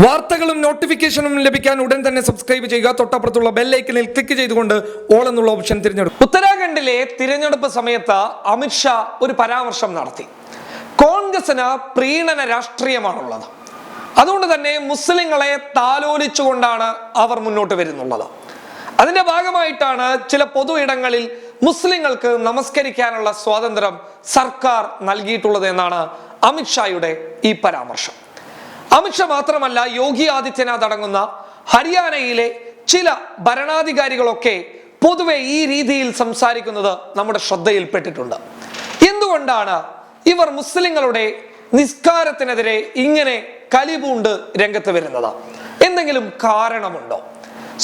വാർത്തകളും നോട്ടിഫിക്കേഷനും ലഭിക്കാൻ ഉടൻ തന്നെ സബ്സ്ക്രൈബ് ചെയ്യുക. തൊട്ടപ്പുറത്തുള്ള ബെല്ലൈക്കനിൽ ക്ലിക്ക് ചെയ്തുകൊണ്ട് ഓൾ എന്നുള്ള ഓപ്ഷൻ തിരഞ്ഞെടുക്കും ഉത്തരാഖണ്ഡിലെ തിരഞ്ഞെടുപ്പ് സമയത്ത് അമിത്ഷാ ഒരു പരാമർശം നടത്തി. കോൺഗ്രസിന് പ്രീണന രാഷ്ട്രീയമാണുള്ളത്. അതുകൊണ്ട് തന്നെ മുസ്ലിങ്ങളെ താലോലിച്ചുകൊണ്ടാണ് അവർ മുന്നോട്ട് വരുന്നുള്ളത്. അതിന്റെ ഭാഗമായിട്ടാണ് ചില പൊതു ഇടങ്ങളിൽ മുസ്ലിങ്ങൾക്ക് നമസ്കരിക്കാനുള്ള സ്വാതന്ത്ര്യം സർക്കാർ നൽകിയിട്ടുള്ളത് എന്നാണ് അമിത്ഷായുടെ ഈ പരാമർശം. അമിത്ഷാ മാത്രമല്ല യോഗി ആദിത്യനാഥ് അടങ്ങുന്ന ഹരിയാനയിലെ ചില ഭരണാധികാരികളൊക്കെ പൊതുവെ ഈ രീതിയിൽ സംസാരിക്കുന്നത് നമ്മുടെ ശ്രദ്ധയിൽപ്പെട്ടിട്ടുണ്ട്. എന്തുകൊണ്ടാണ് ഇവർ മുസ്ലിങ്ങളുടെ നിസ്കാരത്തിനെതിരെ ഇങ്ങനെ കലിപൂണ്ട് രംഗത്ത് വരുന്നത്? എന്തെങ്കിലും കാരണമുണ്ടോ?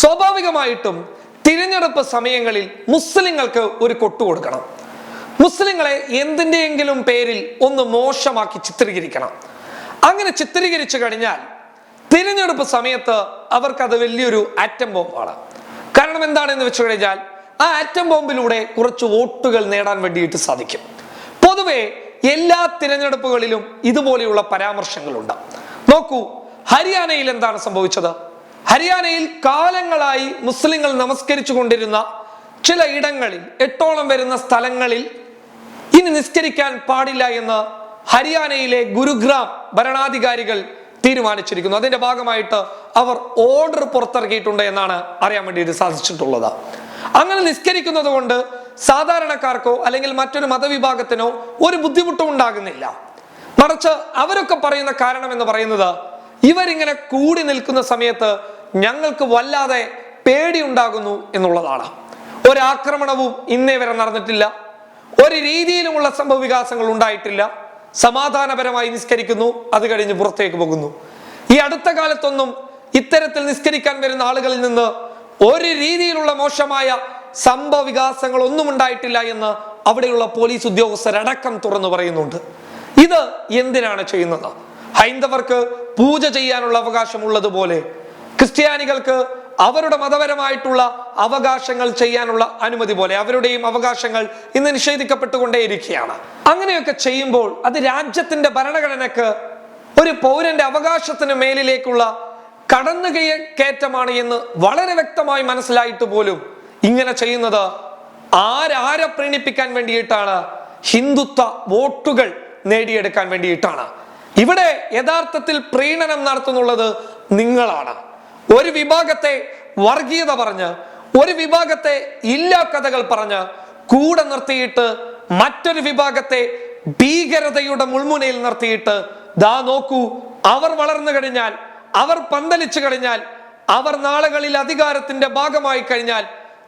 സ്വാഭാവികമായിട്ടും തിരഞ്ഞെടുപ്പ് സമയങ്ങളിൽ മുസ്ലിങ്ങൾക്ക് ഒരു കൊട്ടു കൊടുക്കണം. മുസ്ലിങ്ങളെ എന്തിന്റെയെങ്കിലും പേരിൽ ഒന്ന് മോശമാക്കി ചിത്രീകരിക്കണം. അങ്ങനെ ചിത്രീകരിച്ചു കഴിഞ്ഞാൽ തിരഞ്ഞെടുപ്പ് സമയത്ത് അവർക്കത് വലിയൊരു ആറ്റം ബോംബാണ്. കാരണം എന്താണെന്ന് വെച്ചു കഴിഞ്ഞാൽ ആ ആറ്റം ബോംബിലൂടെ കുറച്ച് വോട്ടുകൾ നേടാൻ വേണ്ടിയിട്ട് സാധിക്കും. പൊതുവെ എല്ലാ തിരഞ്ഞെടുപ്പുകളിലും ഇതുപോലെയുള്ള പരാമർശങ്ങളുണ്ട്. നോക്കൂ ഹരിയാനയിൽ എന്താണ് സംഭവിച്ചത്? ഹരിയാനയിൽ കാലങ്ങളായി മുസ്ലിങ്ങൾ നമസ്കരിച്ചു കൊണ്ടിരുന്ന ചില ഇടങ്ങളിൽ എട്ടോളം വരുന്ന സ്ഥലങ്ങളിൽ ഇനി നിസ്കരിക്കാൻ പാടില്ല എന്ന് ഹരിയാനയിലെ ഗുരുഗ്രാം ഭരണാധികാരികൾ തീരുമാനിച്ചിരിക്കുന്നു. അതിന്റെ ഭാഗമായിട്ട് അവർ ഓർഡർ പുറത്തിറക്കിയിട്ടുണ്ട് എന്നാണ് അറിയാൻ വേണ്ടിയിട്ട് സാധിച്ചിട്ടുള്ളത്. അങ്ങനെ നിസ്കരിക്കുന്നത് കൊണ്ട് സാധാരണക്കാർക്കോ അല്ലെങ്കിൽ മറ്റൊരു മതവിഭാഗത്തിനോ ഒരു ബുദ്ധിമുട്ടും ഉണ്ടാകുന്നില്ല. മറിച്ച് അവരൊക്കെ പറയുന്ന കാരണം എന്ന് പറയുന്നത് ഇവരിങ്ങനെ കൂടി നിൽക്കുന്ന സമയത്ത് ഞങ്ങൾക്ക് വല്ലാതെ പേടി ഉണ്ടാകുന്നു എന്നുള്ളതാണ്. ഒരാക്രമണവും ഇന്നേ വരെ നടന്നിട്ടില്ല. ഒരു രീതിയിലുമുള്ള സംഭവ വികാസങ്ങൾ ഉണ്ടായിട്ടില്ല. സമാധാനപരമായി നിസ്കരിക്കുന്നു അത് കഴിഞ്ഞ് പുറത്തേക്ക് പോകുന്നു. ഈ അടുത്ത കാലത്തൊന്നും ഇത്തരത്തിൽ നിസ്കരിക്കാൻ വരുന്ന ആളുകളിൽ നിന്ന് ഒരു രീതിയിലുള്ള മോശമായ സംഭവ വികാസങ്ങൾ ഒന്നും ഉണ്ടായിട്ടില്ല എന്ന് അവിടെയുള്ള പോലീസ് ഉദ്യോഗസ്ഥരടക്കം തുറന്നു പറയുന്നുണ്ട്. ഇത് എന്തിനാണ് ചെയ്യുന്നത്? ഹൈന്ദവർക്ക് പൂജ ചെയ്യാനുള്ള അവകാശമുള്ളതുപോലെ ക്രിസ്ത്യാനികൾക്ക് അവരുടെ മതപരമായിട്ടുള്ള അവകാശങ്ങൾ ചെയ്യാനുള്ള അനുമതി പോലെ അവരുടെയും അവകാശങ്ങൾ ഇന്ന് നിഷേധിക്കപ്പെട്ടുകൊണ്ടേയിരിക്കുകയാണ്. അങ്ങനെയൊക്കെ ചെയ്യുമ്പോൾ അത് രാജ്യത്തിന്റെ ഭരണഘടനക്ക് ഒരു പൗരന്റെ അവകാശത്തിന് മേലിലേക്കുള്ള കടന്നു കയറ്റമാണ് എന്ന് വളരെ വ്യക്തമായി മനസ്സിലായിട്ട് പോലും ഇങ്ങനെ ചെയ്യുന്നത് ആരാരെ പ്രീണിപ്പിക്കാൻ വേണ്ടിയിട്ടാണ്? ഹിന്ദുത്വ വോട്ടുകൾ നേടിയെടുക്കാൻ വേണ്ടിയിട്ടാണ്. ഇവിടെ യഥാർത്ഥത്തിൽ പ്രീണനം നടത്തുന്നുള്ളത് നിങ്ങളാണ്. ഒരു വിഭാഗത്തെ വർഗീയത പറഞ്ഞ് ഒരു വിഭാഗത്തെ ഇല്ലാ കഥകൾ പറഞ്ഞ് കൂടെ നിർത്തിയിട്ട് മറ്റൊരു വിഭാഗത്തെ ഭീകരതയുടെ മുൾമുനയിൽ നിർത്തിയിട്ട് ദാ നോക്കൂ അവർ വളർന്നു കഴിഞ്ഞാൽ അവർ പന്തലിച്ചു കഴിഞ്ഞാൽ അവർ നാളുകളിൽ അധികാരത്തിന്റെ ഭാഗമായി കഴിഞ്ഞാൽ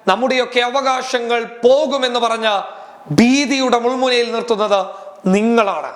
നമ്മുടെയൊക്കെ അവകാശങ്ങൾ പോകുമെന്ന് പറഞ്ഞ ഭീതിയുടെ മുൾമുനയിൽ നിർത്തുന്നത് നിങ്ങളാണ്.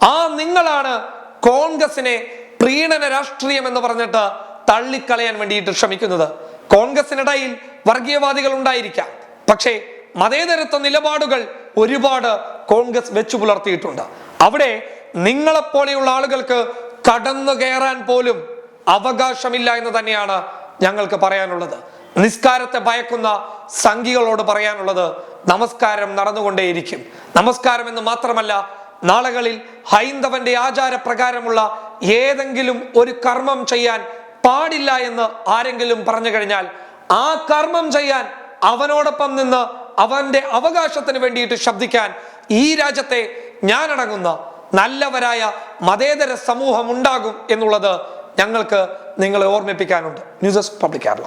ആ നിങ്ങളാണ് കോൺഗ്രസിനെ പ്രീണന രാഷ്ട്രീയം എന്ന് പറഞ്ഞിട്ട് തള്ളിക്കളയാൻ വേണ്ടിയിട്ട് ശ്രമിക്കുന്നത്. കോൺഗ്രസിനിടയിൽ വർഗീയവാദികൾ ഉണ്ടായിരിക്കാം. പക്ഷേ മതേതരത്വ നിലപാടുകൾ ഒരുപാട് കോൺഗ്രസ് വെച്ചു പുലർത്തിയിട്ടുണ്ട്. അവിടെ നിങ്ങളെപ്പോലെയുള്ള ആളുകൾക്ക് കടന്നു കയറാൻ പോലും അവകാശമില്ല എന്ന് തന്നെയാണ് ഞങ്ങൾക്ക് പറയാനുള്ളത്. നിസ്കാരത്തെ ഭയക്കുന്ന സംഘികളോട് പറയാനുള്ളത് നമസ്കാരം നടന്നുകൊണ്ടേയിരിക്കും. നമസ്കാരം എന്ന് മാത്രമല്ല നാളുകളിൽ ഹൈന്ദവന്റെ ആചാരപ്രകാരമുള്ള ഏതെങ്കിലും ഒരു കർമ്മം ചെയ്യാൻ പാടില്ല എന്ന് ആരെങ്കിലും പറഞ്ഞു കഴിഞ്ഞാൽ ആ കർമ്മം ചെയ്യാൻ അവനോടൊപ്പം നിന്ന് അവന്റെ അവകാശത്തിന് വേണ്ടിയിട്ട് ശബ്ദിക്കാൻ ഈ രാജ്യത്തെ ഞാനടങ്ങുന്ന നല്ലവരായ മതേതര സമൂഹം ഉണ്ടാകും എന്നുള്ളത് ഞങ്ങൾക്ക് നിങ്ങളെ ഓർമ്മിപ്പിക്കാനുണ്ട്. News public Kerala.